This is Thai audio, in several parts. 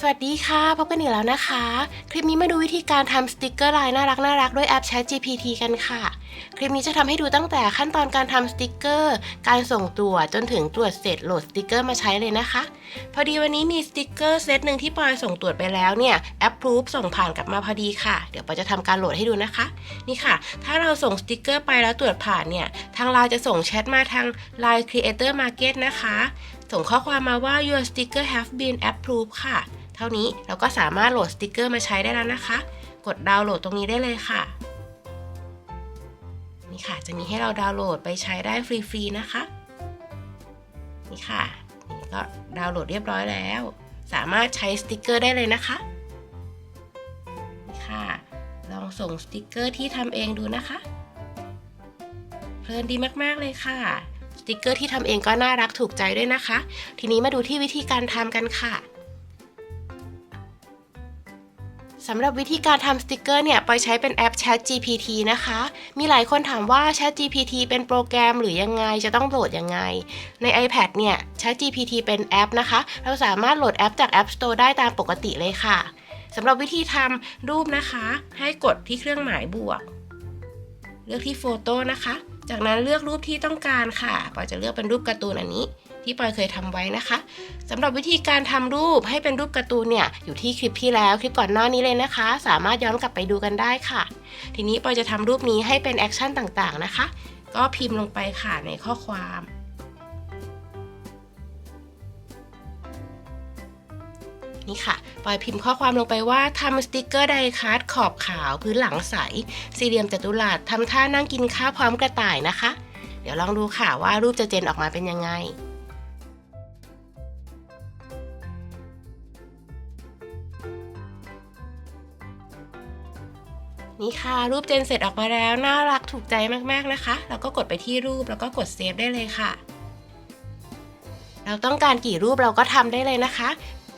สวัสดีค่ะ พบกันอีกแล้วนะคะ คลิปนี้มาดูวิธีการทำสติกเกอร์ลายน่ารักน่ารักด้วยแอป Chat GPT กันค่ะ คลิปนี้จะทำให้ดูตั้งแต่ขั้นตอนการทำสติกเกอร์ การส่งตรวจจนถึงตรวจเสร็จโหลดสติกเกอร์มาใช้เลยนะคะ พอดีวันนี้มีสติกเกอร์เซตหนึ่งที่ปอยส่งตรวจไปแล้วเนี่ยแอปพรูฟส่งผ่านกลับมาพอดีค่ะ เดี๋ยวปอยจะทำการโหลดให้ดูนะคะ นี่ค่ะ ถ้าเราส่งสติกเกอร์ไปแล้วตรวจผ่านเนี่ยทางไลน์จะส่งแชทมาทาง Line Creator Market นะคะ ส่งข้อความมาว่า your sticker have been approved ค่ะ เท่านี้เราก็สามารถโหลดสติกเกอร์มาใช้ได้แล้วนะคะ กดดาวน์โหลดตรงนี้ได้เลยค่ะ นี่ค่ะจะมีให้เราดาวน์โหลดไปใช้ได้ฟรีๆนะคะ นี่ค่ะนี่ก็ดาวน์โหลดเรียบร้อยแล้ว สามารถใช้สติกเกอร์ได้เลยนะคะ นี่ค่ะ ลองส่งสติกเกอร์ที่ทำเองดูนะคะ เพลินดีมากๆเลยค่ะสติกเกอร์ที่ทำเองก็น่ารักถูกใจด้วยนะคะ ทีนี้มาดูที่วิธีการทำกันค่ะ สำหรับวิธีการทำสติกเกอร์เนี่ย ปอยใช้เป็นแอป Chat GPT นะคะ มีหลายคนถามว่า Chat GPT เป็นโปรแกรมหรือยังไง จะต้องโหลดยังไง ใน iPad เนี่ย Chat GPT เป็นแอปนะคะ เราสามารถโหลดแอปจาก App Store ได้ตามปกติเลยค่ะ สำหรับวิธีทำรูปนะคะ ให้กดที่เครื่องหมายบวก เลือกที่โฟโต้นะคะ จากนั้นเลือกรูปที่ต้องการค่ะปอยจะเลือกเป็นรูปการ์ตูนอันนี้ ที่ปอยเคยทำไว้นะคะสำหรับวิธีการทำรูปให้เป็นรูปการ์ตูนเนี่ยอยู่ที่คลิปที่แล้วคลิปก่อนหน้านี้เลยนะคะ สามารถย้อนกลับไปดูกันได้ค่ะ ทีนี้ปอยจะทำรูปนี้ให้เป็นแอคชั่นต่างๆนะคะ ก็พิมพ์ลงไปค่ะในข้อความนี่ค่ะปอยพิมพ์ข้อความลงไปว่าทำสติกเกอร์ไดคัสขอบขาวพื้นหลังใส สี่เหลี่ยมจัตุรัสทำท่านั่งกินข้าวพร้อมกระต่ายนะคะ เดี๋ยวลองดูค่ะว่ารูปจะเจนออกมาเป็นยังไง นี่ค่ะรูปเจนเสร็จออกมาแล้ว น่ารักถูกใจมากๆนะคะ แล้วก็กดไปที่รูปแล้วก็กดเซฟได้เลยค่ะ เราต้องการกี่รูปเราก็ทำได้เลยนะคะ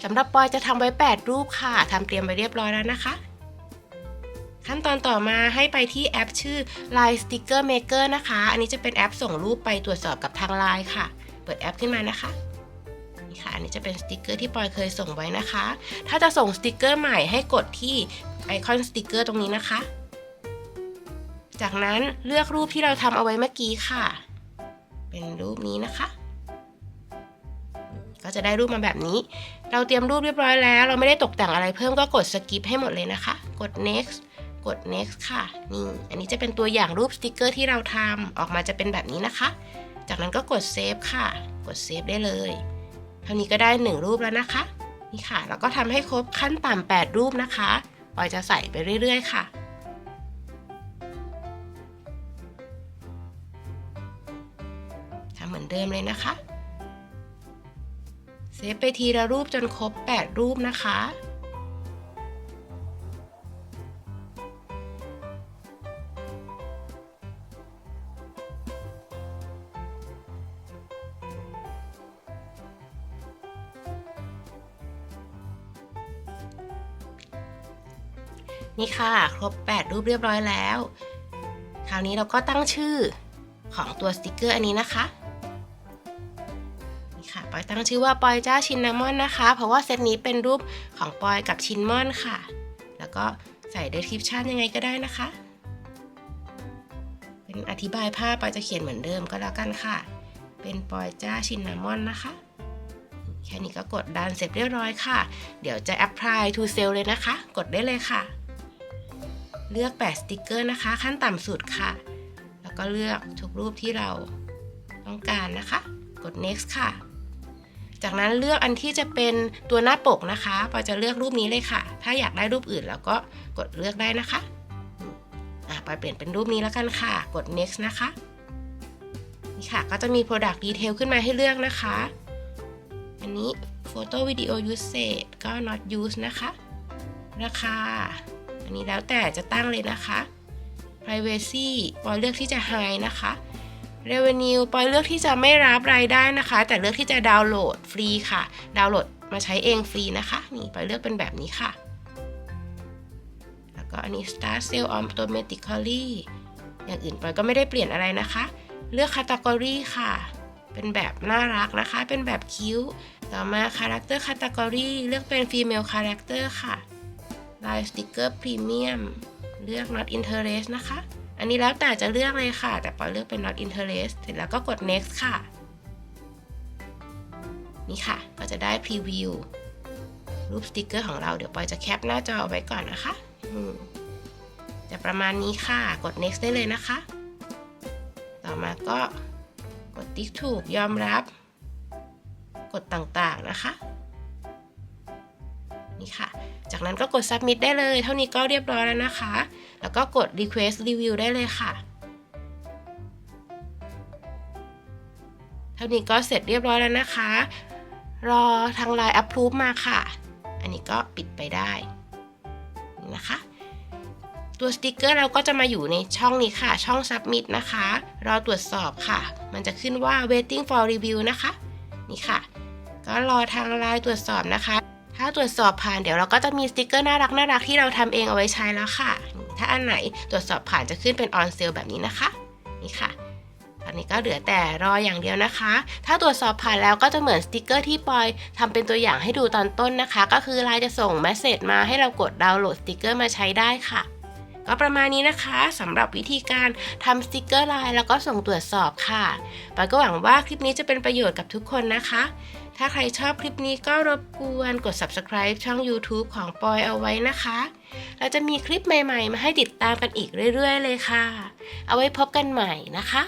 สำหรับปอยจะทำไว้ 8 รูปค่ะทำเตรียมไว้เรียบร้อยแล้วนะคะ ขั้นตอนต่อมาให้ไปที่แอปชื่อ Line Sticker Maker นะคะ อันนี้จะเป็นแอปส่งรูปไปตรวจสอบกับทาง Line ค่ะ เปิดแอปขึ้นมานะคะนี่ค่ะอันนี้จะเป็นสติกเกอร์ที่ปอยเคยส่งไว้นะคะ ถ้าจะส่งสติกเกอร์ใหม่ให้กดที่ ไอคอนสติกเกอร์ตรงนี้นะคะ จากนั้นเลือกรูปที่เราทำเอาไว้เมื่อกี้ค่ะ เป็นรูปนี้นะคะ ก็จะได้รูปมาแบบนี้ เราเตรียมรูปเรียบร้อยแล้ว เราไม่ได้ตกแต่งอะไรเพิ่มก็กด skip ให้หมดเลยนะคะ กด next กด next ค่ะ นี่ อันนี้จะเป็นตัวอย่างรูปสติกเกอร์ที่เราทำออกมาจะเป็นแบบนี้นะคะ จากนั้นก็กด save ค่ะ กด save ได้เลย เท่านี้ก็ได้ 1 รูปแล้วนะคะ นี่ค่ะ แล้วก็ทำให้ครบขั้นต่ำ8รูปนะคะ ปอยจะใส่ไปเรื่อย ๆ ค่ะทำเหมือนเดิมเลยนะคะ เซฟไปทีละรูปจนครบ 8 รูปนะคะ นี่ค่ะ ครบ 8 รูปเรียบร้อยแล้ว คราวนี้เราก็ตั้งชื่อของตัวสติกเกอร์อันนี้นะคะนี่ค่ะปอยตั้งชื่อว่าปอยจ้าชินนามอนนะคะ เพราะว่าเซตนี้เป็นรูปของปอยกับชินมอนค่ะ แล้วก็ใส่ description ยังไงก็ได้นะคะ เป็นอธิบายภาพปอยจะเขียนเหมือนเดิมก็แล้วกันค่ะ เป็นปอยจ้าชินนามอนนะคะแค่นี้ก็กดดันเสร็จเรียบร้อยค่ะ เดี๋ยวจะ apply to sale เลยนะคะ กดได้เลยค่ะ เลือกแปะสติกเกอร์นะคะ ขั้นต่ำสุดค่ะ แล้วก็เลือกทุกรูปที่เราต้องการนะคะ กด next ค่ะ จากนั้นเลือกอันที่จะเป็นตัวหน้าปกนะคะปอจะเลือกรูปนี้เลยค่ะ ถ้าอยากได้รูปอื่นเราก็กดเลือกได้นะคะอะปอยเปลี่ยนเป็นรูปนี้แล้วกันค่ะ กด next นะคะนี่ค่ะ ก็จะมี product detail ขึ้นมาให้เลือกนะคะ อันนี้ photo video usage ก็ not use นะคะ ราคา อันนี้แล้วแต่จะตั้งเลยนะคะ privacy ปอยเลือกที่จะ high นะคะ revenue ปอยเลือกที่จะไม่รับรายได้นะคะ แต่เลือกที่จะดาวน์โหลดฟรีค่ะ ดาวน์โหลดมาใช้เองฟรีนะคะ นี่ปอยเลือกเป็นแบบนี้ค่ะ แล้วก็อันนี้ start sale automatically อย่างอื่นปอยก็ไม่ได้เปลี่ยนอะไรนะคะ เลือก category ค่ะ เป็นแบบน่ารักนะคะ เป็นแบบคิ้ว ต่อมา Character Category เลือกเป็น Female Character ค่ะ Line Sticker Premium เลือก Not Interest นะคะ อันนี้แล้วแต่จะเลือกเลยค่ะ แต่ปอยเลือกเป็น Not Interest เสร็จแล้วก็กด Next ค่ะ นี่ค่ะ ก็จะได้ Preview รูปสติกเกอร์ของเราเดี๋ยวปอยจะแคปหน้าจอเอาไว้ก่อนนะคะจะประมาณนี้ค่ะ กด next ได้เลยนะคะ ต่อมาก็กดติ๊กถูกยอมรับ กดต่างๆนะคะ นี่ค่ะ จากนั้นก็กด submit ได้เลย เท่านี้ก็เรียบร้อยแล้วนะคะ แล้วก็กด request review ได้เลยค่ะ เท่านี้ก็เสร็จเรียบร้อยแล้วนะคะ รอทางไลน์ approve มาค่ะ อันนี้ก็ปิดไปได้นี่นะคะตัวสติกเกอร์เราก็จะมาอยู่ในช่องนี้ค่ะ ช่อง submit นะคะ รอตรวจสอบค่ะ มันจะขึ้นว่า waiting for review นะคะ นี่ค่ะ ก็รอทางไลน์ตรวจสอบนะคะ ถ้าตรวจสอบผ่านเดี๋ยวเราก็จะมีสติกเกอร์น่ารักน่ารักที่เราทำเองเอาไว้ใช้แล้วค่ะ ถ้าอันไหนตรวจสอบผ่านจะขึ้นเป็น on sale แบบนี้นะคะ นี่ค่ะตอนนี้ก็เหลือแต่รออย่างเดียวนะคะ ถ้าตรวจสอบผ่านแล้วก็จะเหมือนสติกเกอร์ที่ปอยทำเป็นตัวอย่างให้ดูตอนต้นนะคะ ก็คือไลน์จะส่งเมสเซจมาให้เรากดดาวน์โหลดสติกเกอร์มาใช้ได้ค่ะก็ประมาณนี้นะคะสำหรับวิธีการทำสติกเกอร์ไลน์แล้วก็ส่งตรวจสอบค่ะปอยก็หวังว่าคลิปนี้จะเป็นประโยชน์กับทุกคนนะคะ ถ้าใครชอบคลิปนี้ก็รบกวนกด subscribe ช่อง YouTube ของปอยเอาไว้นะคะ เราจะมีคลิปใหม่ๆ มาให้ติดตามกันอีกเรื่อยๆ เลยค่ะ เอาไว้พบกันใหม่นะคะ